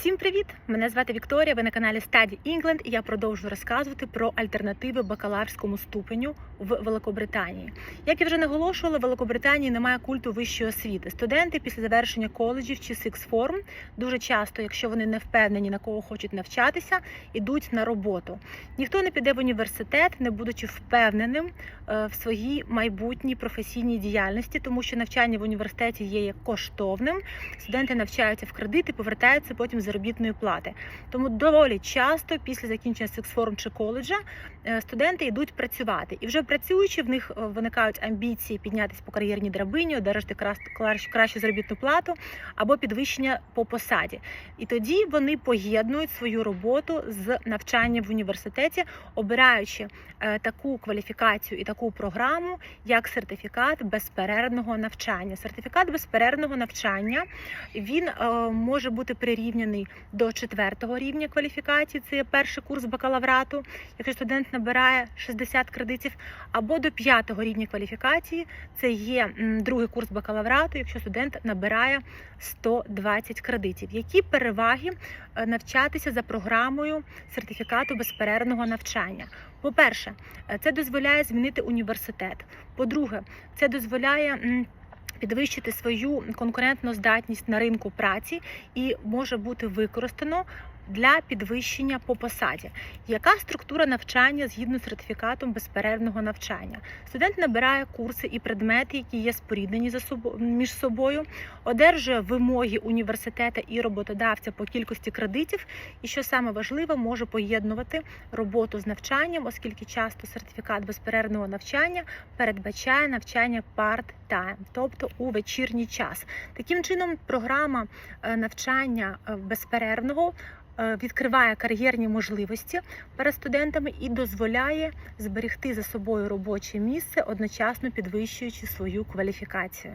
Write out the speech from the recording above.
Всім привіт! Мене звати Вікторія. Ви на каналі Study England і я продовжую розказувати про альтернативи бакалаврському ступеню в Великобританії. Як я вже наголошувала, в Великобританії немає культу вищої освіти. Студенти після завершення коледжів чи Form дуже часто, якщо вони не впевнені на кого хочуть навчатися, ідуть на роботу. Ніхто не піде в університет, не будучи впевненим е, в своїй майбутній професійній діяльності, тому що навчання в університеті є як коштовним. Студенти навчаються в кредит і повертаються потім з заробітної плати. Тому доволі часто після закінчення сексформ чи коледжа е, студенти йдуть працювати. І вже працюючи, в них е, виникають амбіції піднятися по кар'єрній драбині, одержати кращу заробітну плату або підвищення по посаді. І тоді вони поєднують свою роботу з навчанням в університеті, обираючи е, таку кваліфікацію і таку програму, як сертифікат безперервного навчання. Сертифікат безперервного навчання він може бути прирівняний до четвертого рівня кваліфікації. Це є перший курс бакалаврату, якщо студент набирає 60 кредитів, або до п'ятого рівня кваліфікації. Це є другий курс бакалаврату, якщо студент набирає 120 кредитів. Які переваги е, навчатися за програмою сертифікату безперервного навчання? По-перше, е, це дозволяє змінити університет. По-друге, це дозволяє. Підвищити свою конкурентну здатність на ринку праці і може бути використано для підвищення по посаді. Яка структура навчання згідно з сертифікатом безперервного навчання? Студент набирає курси і предмети, які є споріднені за собо- між собою, одержує вимоги університету і роботодавця по кількості кредитів, і що саме важливе, може поєднувати роботу з навчанням, оскільки часто сертифікат безперервного навчання передбачає навчання part-time, тобто у вечірній час. Таким чином, програма е, навчання е, безперервного е, відкриває кар'єрні можливості перед студентами і дозволяє зберегти за собою робоче місце, одночасно підвищуючи свою кваліфікацію.